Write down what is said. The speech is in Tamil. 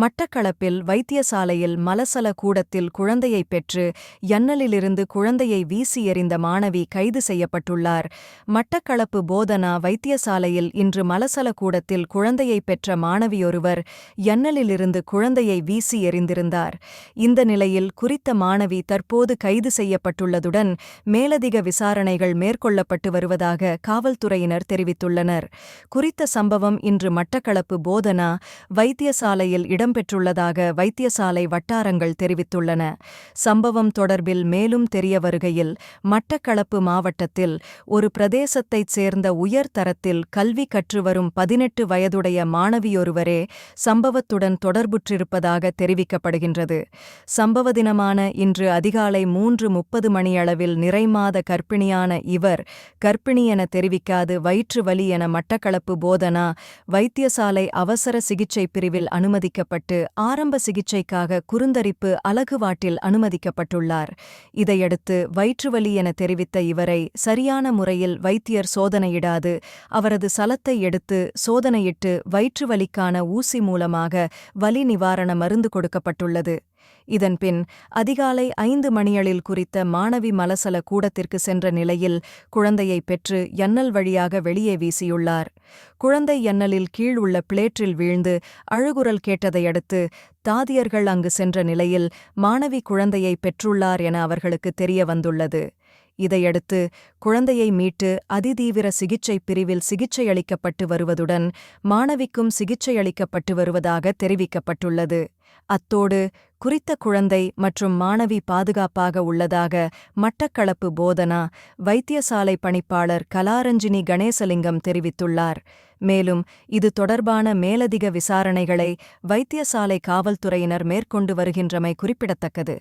மட்டக்களப்பில் வைத்தியசாலையில் மலசல கூடத்தில் குழந்தையை பெற்று யன்னலிலிருந்து குழந்தையை வீசி எறிந்த மாணவி கைது செய்யப்பட்டுள்ளார். மட்டக்களப்பு போதனா வைத்தியசாலையில் இன்று மலசல கூடத்தில் குழந்தையை பெற்ற மாணவியொருவர் யன்னலிலிருந்து குழந்தையை வீசி எறிந்திருந்தார். இந்த நிலையில் குறித்த மாணவி தற்போது கைது செய்யப்பட்டுள்ளதுடன் மேலதிக விசாரணைகள் மேற்கொள்ளப்பட்டு வருவதாக காவல்துறையினர் தெரிவித்துள்ளனர். குறித்த சம்பவம் இன்று மட்டக்களப்பு போதனா வைத்தியசாலையில் இடம்பெற்றுள்ளதாக வைத்தியசாலை வட்டாரங்கள் தெரிவித்துள்ளன. சம்பவம் தொடர்பில் மேலும் தெரிய வருகையில் மட்டக்களப்பு மாவட்டத்தில் ஒரு பிரதேசத்தைச் சேர்ந்த உயர் தரத்தில் கல்வி கற்று வரும் பதினெட்டு வயதுடைய மாணவியொருவரே சம்பவத்துடன் தொடர்புற்றிருப்பதாக தெரிவிக்கப்படுகின்றது. சம்பவ தினமான இன்று அதிகாலை மூன்று முப்பது மணியளவில் நிறைமாத கர்ப்பிணியான இவர் கர்ப்பிணி என தெரிவிக்காது வயிற்று வலி என மட்டக்களப்பு போதனா வைத்தியசாலை அவசர சிகிச்சை பிரிவில் அனுமதிக்கப்பட்டு ஆரம்ப சிகிச்சைக்காக குறுந்தரிப்பு அலகுவாட்டில் அனுமதிக்கப்பட்டுள்ளார். இதையடுத்து வயிற்றுவலி என தெரிவித்த இவரை சரியான முறையில் வைத்தியர் சோதனையிடாது அவரது சலத்தை எடுத்து சோதனையிட்டு வயிற்றுவலிக்கான ஊசி மூலமாக வலி நிவாரண மருந்து கொடுக்கப்பட்டுள்ளது. இதன்பின் அதிகாலை ஐந்து மணியளில் குறித்த மாணவி மலசல கூடத்திற்கு சென்ற நிலையில் குழந்தையை பெற்று யன்னல் வழியாக வெளியே வீசியுள்ளார். குழந்தை எண்ணலில் கீழ் உள்ள பிளேற்றில் வீழ்ந்து அழுகுரல் கேட்டதையடுத்து தாதியர்கள் அங்கு சென்ற நிலையில் மாணவி குழந்தையை பெற்றுள்ளார் என அவர்களுக்கு தெரிய வந்துள்ளது. இதையடுத்து குழந்தையை மீட்டு அதிதீவிர சிகிச்சை பிரிவில் சிகிச்சையளிக்கப்பட்டு வருவதுடன் மாணவிக்கும் சிகிச்சையளிக்கப்பட்டு வருவதாக தெரிவிக்கப்பட்டுள்ளது. அத்தோடு குறித்த குழந்தை மற்றும் மாணவி பாதுகாப்பாக உள்ளதாக மட்டக்களப்பு போதனா வைத்தியசாலை பணிப்பாளர் கலாரஞ்சினி கணேசலிங்கம் தெரிவித்துள்ளார். மேலும் இது தொடர்பான மேலதிக விசாரணைகளை வைத்தியசாலை காவல்துறையினர் மேற்கொண்டு வருகின்றமை குறிப்பிடத்தக்கது.